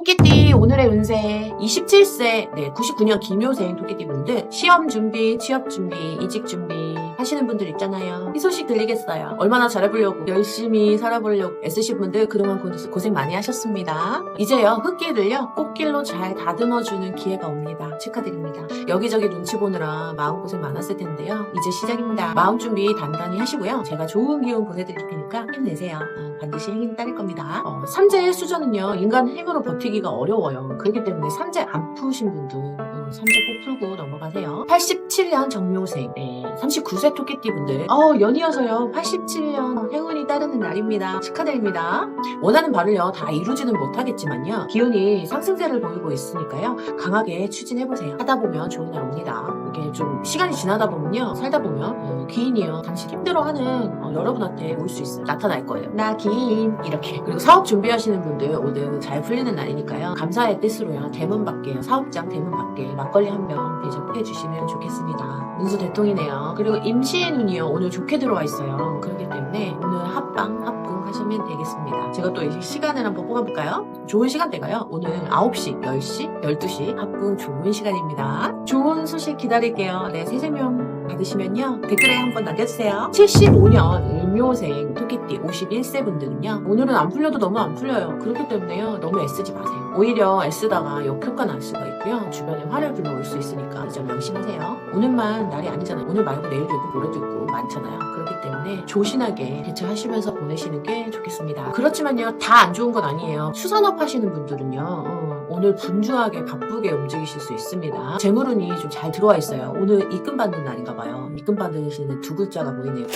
토끼띠 오늘의 운세 27세 네 99년 김효생 토끼띠 분들 시험 준비, 취업 준비, 이직 준비 하시는 분들 있잖아요. 이 소식 들리겠어요. 얼마나 잘해보려고 열심히 살아보려고 애쓰신 분들 그동안 고- 고생 많이 하셨습니다. 이제요 흙길을요 꽃길로 잘 다듬어주는 기회가 옵니다. 축하드립니다. 여기저기 눈치 보느라 마음고생 많았을 텐데요. 이제 시작입니다. 마음 준비 단단히 하시고요. 제가 좋은 기운 보내드릴 테니까 힘내세요. 어, 반드시 행인 따를 겁니다. 어, 삼재의 수저는요, 인간 힘으로 버티기가 어려워요. 그렇기 때문에 삼재 안 푸신 분들, 어, 삼재 꼭 풀고 넘어가세요. 87년 정묘생, 네, 39세 토끼띠 분들, 어, 연이어서요, 87년 행운이 따르는 날입니다. 축하드립니다. 원하는 바를요, 다 이루지는 못하겠지만요, 기운이 상승세를 보이고 있으니까요, 강하게 추진해보세요. 하다 보면 좋은 날 옵니다. 이게 좀 시간이 지나다 보면요, 살다 보면, 어, 기인이요, 당신 힘들어하는 어, 여러분한테 올 수 있어요. 나타날 거예요. 나 기인. 이렇게. 그리고 사업 준비하시는 분들 오늘 잘 풀리는 날이니까요. 감사의 뜻으로요, 대문 밖에, 사업장 대문 밖에 막걸리 한 병 대접해 주시면 좋겠습니다. 운수 대통이네요. 그리고 임시의 눈이요, 오늘 좋게 들어와 있어요. 그렇기 때문에 오늘 합방, 합궁 하시면 되겠습니다. 제가 또 이 시간을 한번 뽑아볼까요? 좋은 시간대가요. 오늘 9시, 10시, 12시 합궁 좋은 시간입니다. 좋은 소식 기다릴게요. 네, 세세명 받으시면요. 댓글에 한번 남겨주세요. 75년 을묘생 토끼띠 51세 분들은요. 오늘은 안 풀려도 너무 안 풀려요. 그렇기 때문에요. 너무 애쓰지 마세요. 오히려 애쓰다가 역효과 날 수가 있고요. 주변에 화를 불러올 수 있으니까 이점 명심하세요. 오늘만 날이 아니잖아요. 오늘 말고 내일도 있고 모레도 있고 많잖아요. 그렇기 때문에 조신하게 대처하시면서 보내시는 게 좋겠습니다. 그렇지만요. 다 안 좋은 건 아니에요. 수산업 하시는 분들은요. 어, 오늘 분주하게 바쁘게 움직이실 수 있습니다. 재물운이 좀 잘 들어와 있어요. 오늘 입금 받는 날인가 봐요. 입금 받으시는 두 글자가 보이네요.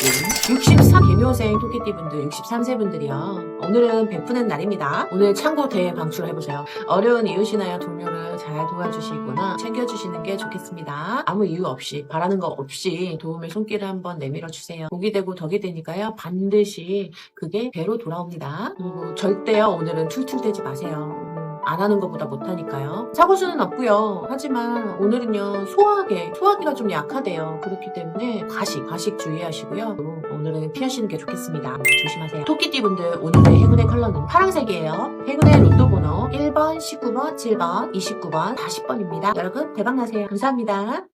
63 개묘생 토끼띠 분들, 63세 분들이요. 오늘은 베푸는 날입니다. 오늘 창고 대회 방출을 해보세요. 어려운 이웃이나요 동료를 잘 도와주시거나 챙겨주시는 게 좋겠습니다. 아무 이유 없이 바라는 거 없이 도움의 손길을 한번 내밀어 주세요. 복이 되고 덕이 되니까요. 반드시 그게 배로 돌아옵니다. 그리고 절대요 오늘은 툴툴대지 마세요. 음, 안 하는 것보다 못하니까요. 사고수는 없고요. 하지만 오늘은요 소화기 소화기가 좀 약하대요. 그렇기 때문에 과식 과식 주의하시고요. 오늘은 피하시는 게 좋겠습니다. 조심하세요. 토끼띠 분들 오늘의 행운의 컬러는 파란색이에요. 행운의 로또 번호 1번, 19번, 7번, 29번, 40번입니다. 여러분 대박 나세요. 감사합니다.